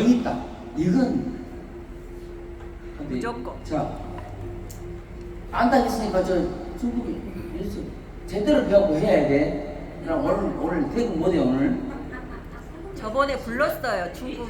정이 있다. 이건 근데 무조건. 자 안다 했으니까 저 중국이 그래서 제대로 배우고 해야 돼. 그럼 오늘 오늘 대구 못해 오늘. 저번에 불렀어요. 척수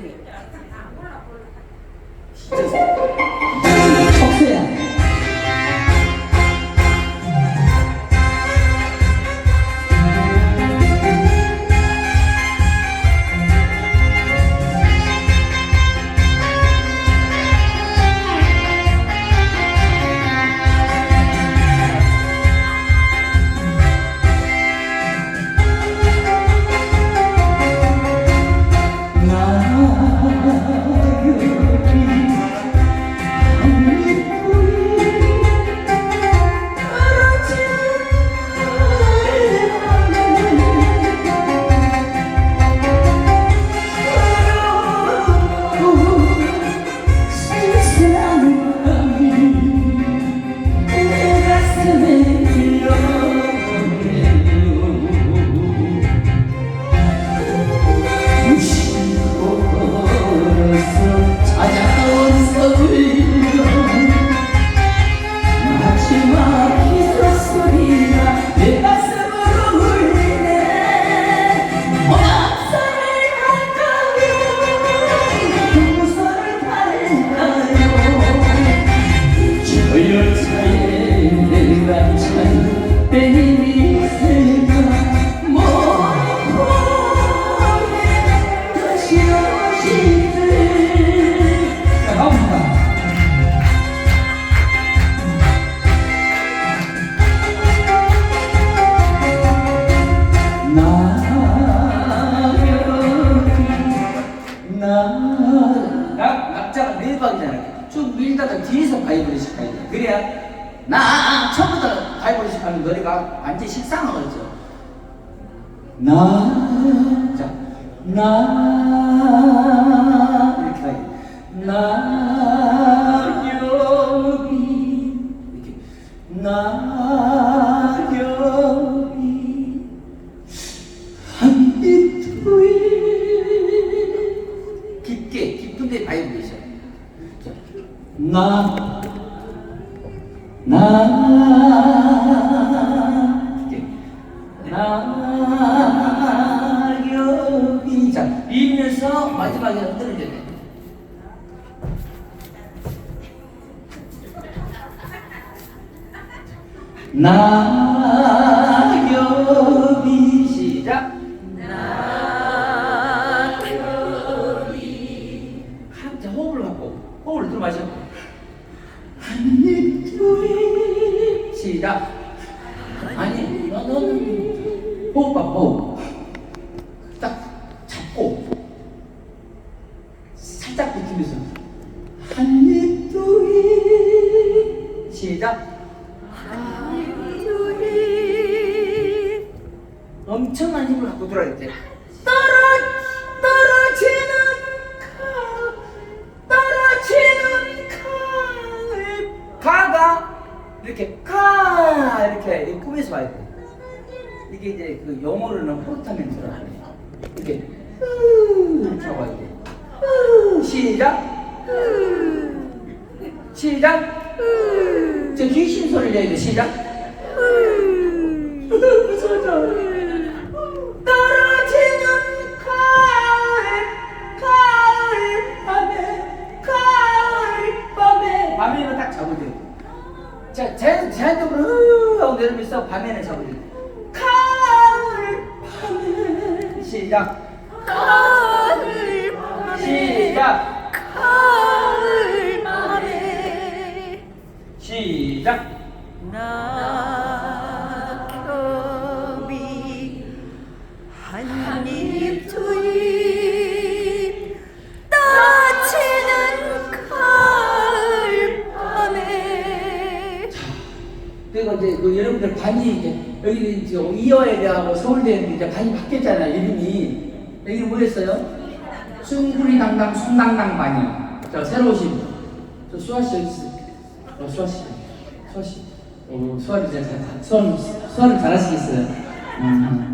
그래야 나 처음부터 하면 노래가 완전 식상하겠죠 나, 자, 나, 여기 자 밀면서 마지막에 흔들어야 돼. 나 한입 두입 시작. 우리 엄청난 힘을 갖고 들어야 돼. 밤에는 돼. 가을 밤에 시작 여러분들 반이 이제 여기 이제 이어에 대하고 서울대는 이제 반이 바뀌었잖아요 이름이. 여기는 뭐였어요? 숭구리 당당 숭당당 반이. 자 새로 오신 저 수아 씨 여기 있어요. 어 수아 씨. 수아 씨. 어, 수아를 이제 잘 수아 수아를 잘하시겠어요? 음.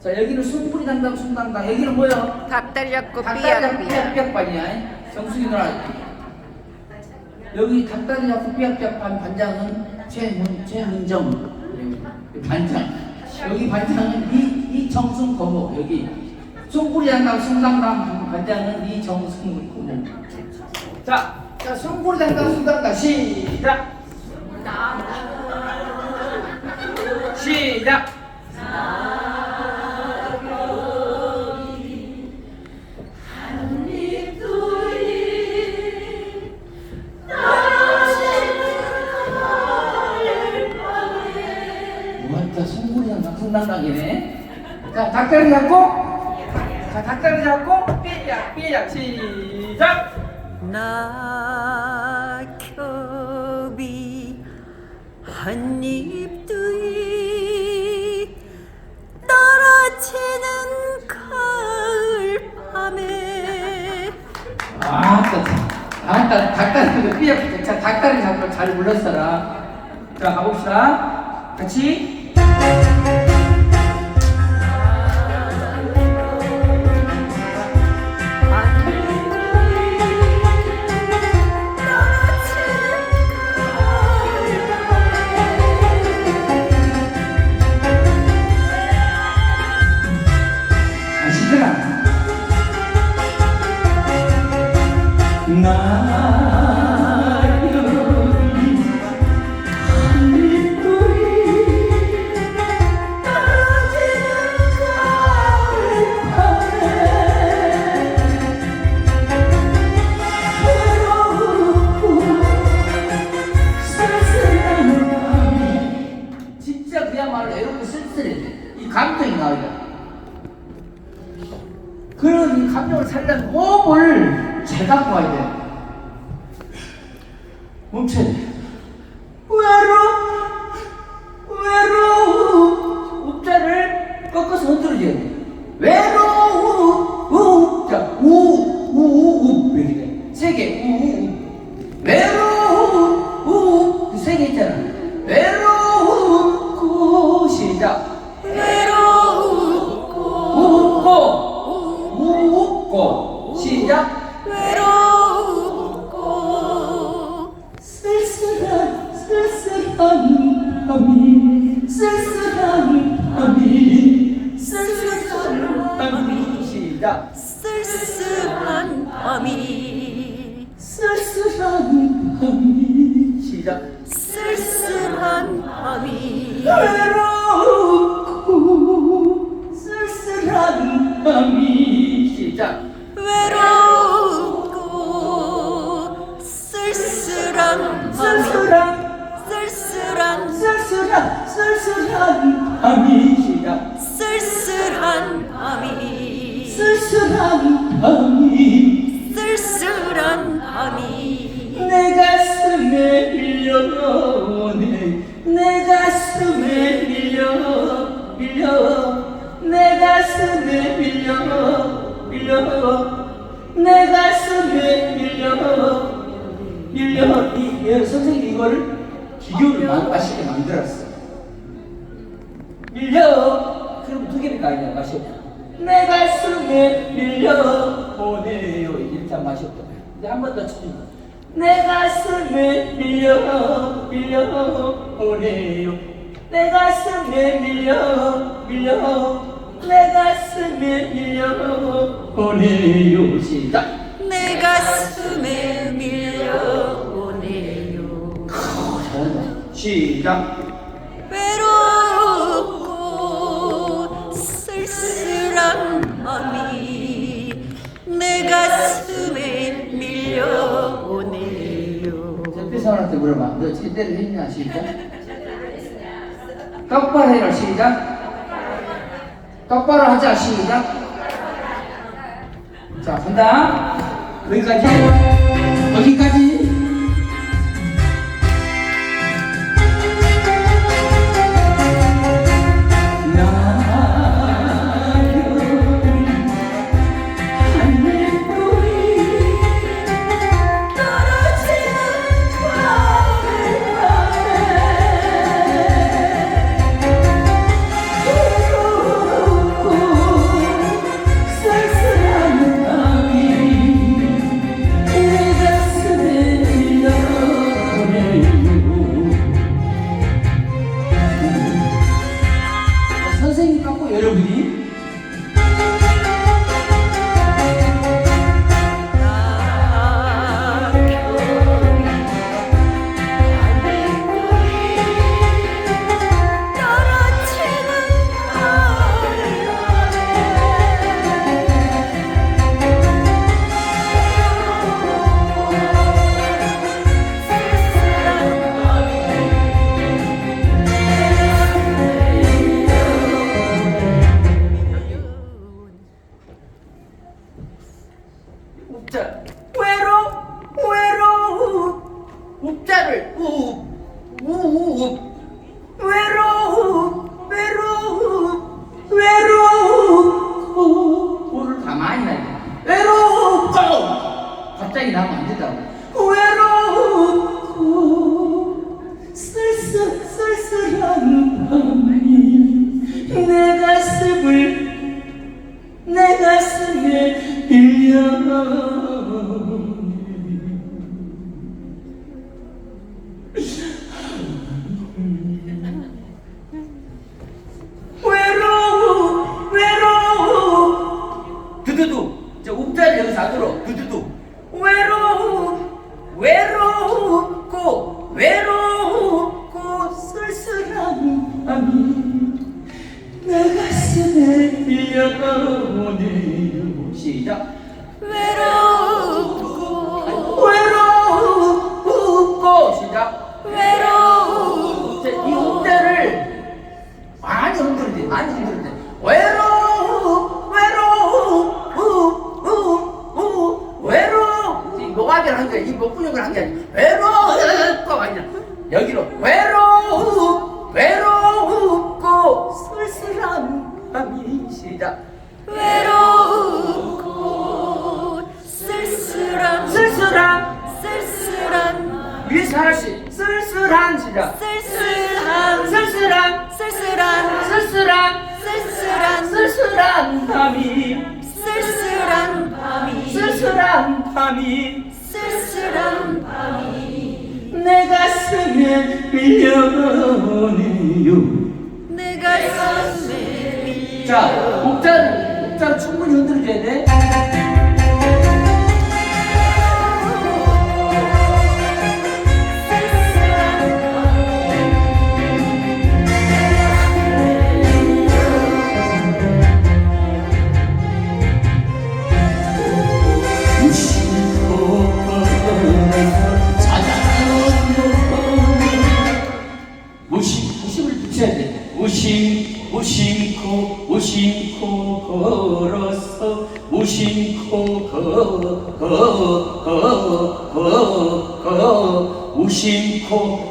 자자 여기는 숭구리 당당 숭당당. 여기는 뭐야? 닭다리 잡고 닭다리 잡고 삐약삐약. 삐약삐약반이야. 정수기 누나 여기 닭다리 잡고 삐약삐약반 반장은 최문, 최문정. 여기 반장. 여기 반장은 이, 이정순 고모. 여기 숭구리 당당 숭당당 반장은 이정순 고모. 자, 자 숭구리 당당 숭당당 시작. 시작 낙성당당이네. 자, 닭다리 잡고, 자, 닭다리 잡고, 삐약, 삐약, 시작! 낙엽이 한입 두이 떨어지는 가을 밤에. 아따, 닭다리 잡고, 삐약, 자, 닭다리 잡고 잘 불렀어라. 자, 가봅시다. 같이. 우, 우, 우. 이렇게 돼. 세 개, 우, 우, 우. 외로 기교를 마- 맛있게 만들었어. 밀려. 그럼 두 개니까 아니야 맛이? 없다 내 가슴에 밀려. 오네요 이렇게 하면 맛이 없다. 이제 한 번 더 쳐줘 내 가슴에 밀려. 밀려. 오네요. 내 가슴에 밀려. 밀려. 내 가슴에 밀려. 오네요. 시작. 내 가슴에 시작 외롭고 쓸쓸한 마음이 내 가슴에 밀려오네요 햇빛사원한테 물어봐. 너 제대로 했냐? 시작. 똑바로 해라. 시작. 똑바로 하자. 시작. 자, 간다. 여기까지. 여기까지. 한 거야. 이 목구멍을 한게 아니야. 외로워 아니야. 여기로 외로워 외롭고 쓸쓸한 밤이 시작. 외롭고 쓸쓸한 쓸쓸한 쓸쓸한 위에서 하나씩 쓸쓸한 시작. 쓸쓸한 쓸쓸한 쓸쓸한 쓸쓸한 쓸쓸한 쓸쓸한 밤이. 쓸쓸한 밤이. 쓸쓸한 밤이 쓸쓸한 밤이 내 가슴에 밀려오네요. 내 가슴에 자 옥자를 옥자를 충분히 흔들어줘야 돼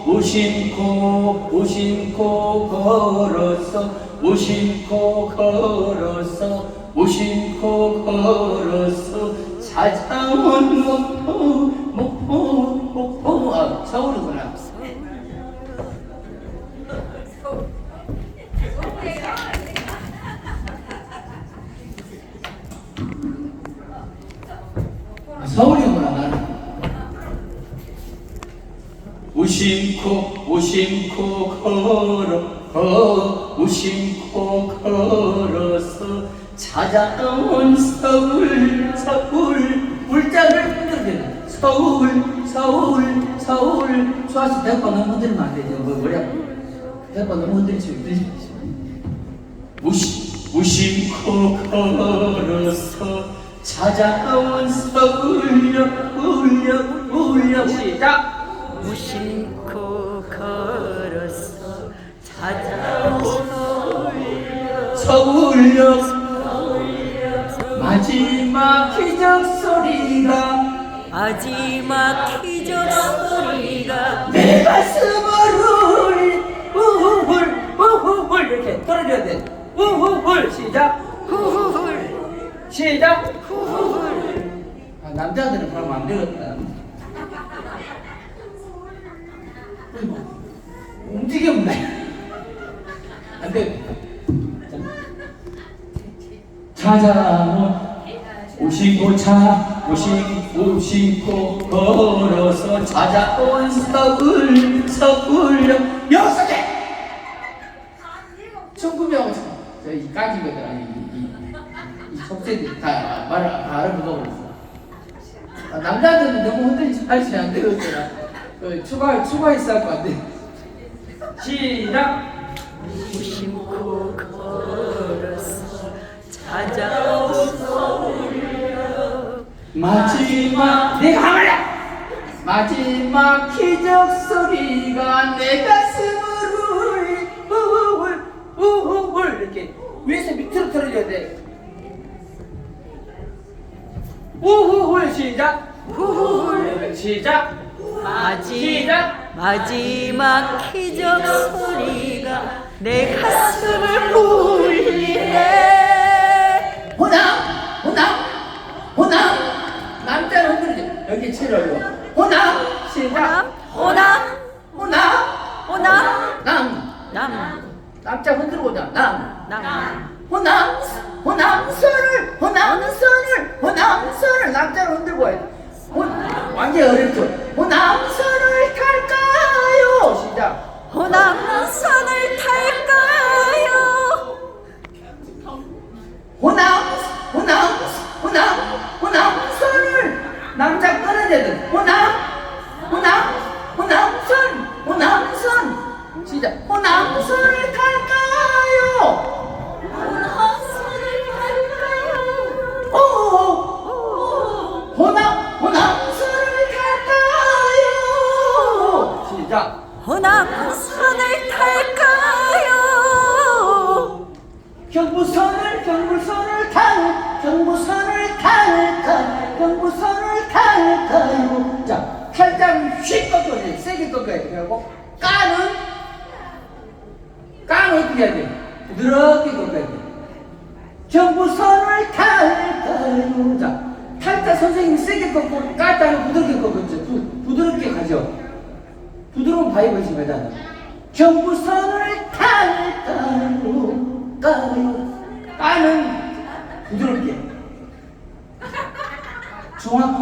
무심코 무심코 무심코 걸었어 무심코 걸었어 무심코 걸었어 찾아온 목포 목포 목포. 아 서울이구나 무심코 무심코 걸어 거 무심코 걸어서 찾아온 서울 서울 물장을 흔들게 서울 서울 서울. 좋아서 백번 너무 흔들면 안 되죠? 뭐 뭐야? 백번 너무 흔들지 흔들지. 무심 무심코 걸어서 찾아온 서울역 울역 울역. 시작 무심코 걸어서 찾아온 서울역 서울역 마지막 기적 소리가. 마지막 기적 소리가. 내 가슴을 우훌 우훌. 이렇게 떨어져야 돼. 우훌. 시작. 후후훌. 시작. 후후훌. 아, 남자들은 그러면 안 되겠다 움직였네. 안돼. 찾아온 오신고 차 오신 오신고 걸어서 찾아온 서울 서울역 여섯 개! 천구명 저이 까진 것들 아니 이, 이, 이 속세들. 다 말을 다 알아먹어버렸어. 아, 남자들은 너무 흔들리지. 말지 안 되겠더라. 그 추가 추가 있어 할거 같아 시작. 무심코 걸어서 찾아온 서울역 마지막 내가 하말래 마지막 기적 소리가 내 가슴을 우울 우울. 이렇게 위에서 밑으로 떨어져야 돼. 우울. 시작. 후후훌 시작. 마지, 시작. 마지막 기적 소리가 내 가슴을 울리네. 호남 호남 호남. 남자는 흔들리지. 여기 체려요 호남 시작. 호남 호남. 호남 남. 남. 남자 흔들고 자. 남. 남. 호남 호남선을 호남선을 호남선을. 남자로 흔들고 해. 호, 완전 어렵죠. 호남선을 탈까요? 시작. 호남선을 탈까요? 호남 호남 호남 호남선을 남자 돼. 호남 호남 호남선 호남선 시작. 호남선을 탈까요?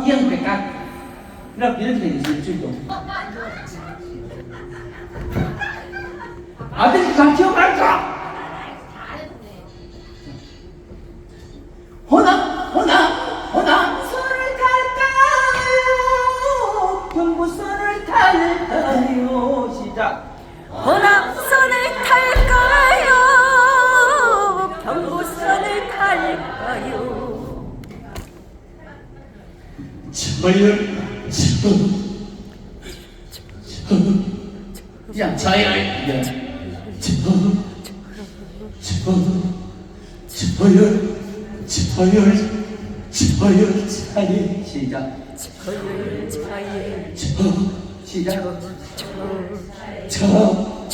정확히 이해하면 까? 이렇게 이렇 야 자연 야. 저, 저, 저열 저열 저열 차례 시작 저열 차에 저, 시작. 저,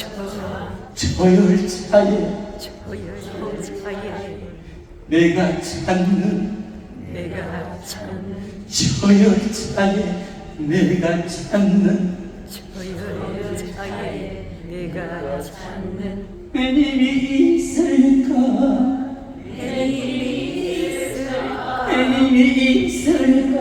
저열 차에 내가 찾는 내가 찾는 저열 차례 내가 찾는 내가 찾는 애님이 있을까? 애님이 있을까? 애님이 있을까?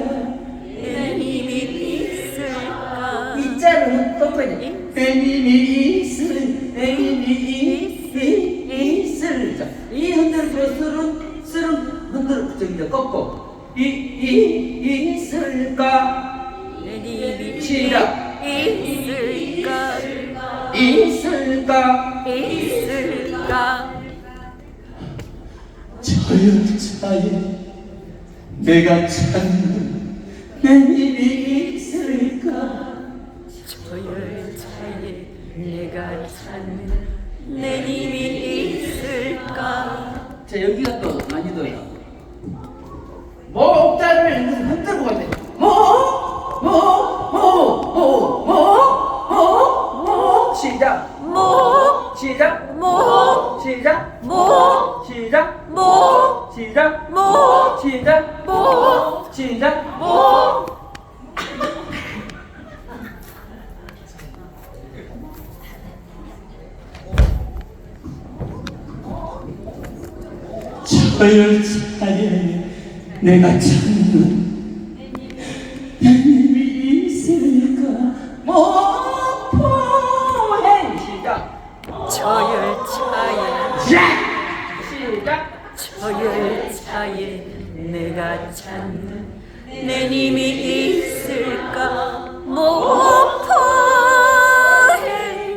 이자는 꺾어야 돼 애님이 있을 애님이 자 여기가 또 난이도야 목 저열 차에 시작. 저열 차에 내가 찾는 내 님이 있을까? 목포해.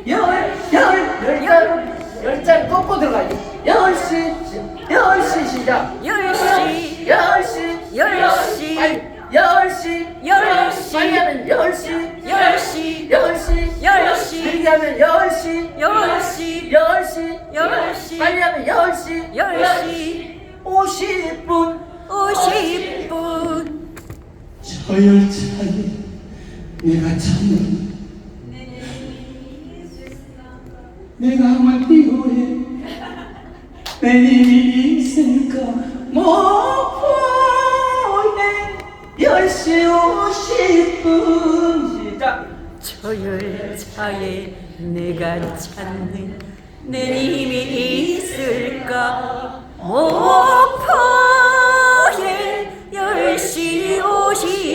열, 열, 열자로 열자를 꺾고 들어가야 돼 열시 열시 시작. 열시 열시 열시 열시 열시 빨리 하면 열시 열시 열시 열시 길게 하면 열시 열시 열시 열시 빨리 하면 열시 열시 오십 분 오십 분 저열 차례 내가 찾는 내가 한번 띄우에 내 힘이 있을까 목포에 싶은지다 조열차에 내가 찾는 내 힘이 있을까? 목포에 열시 오시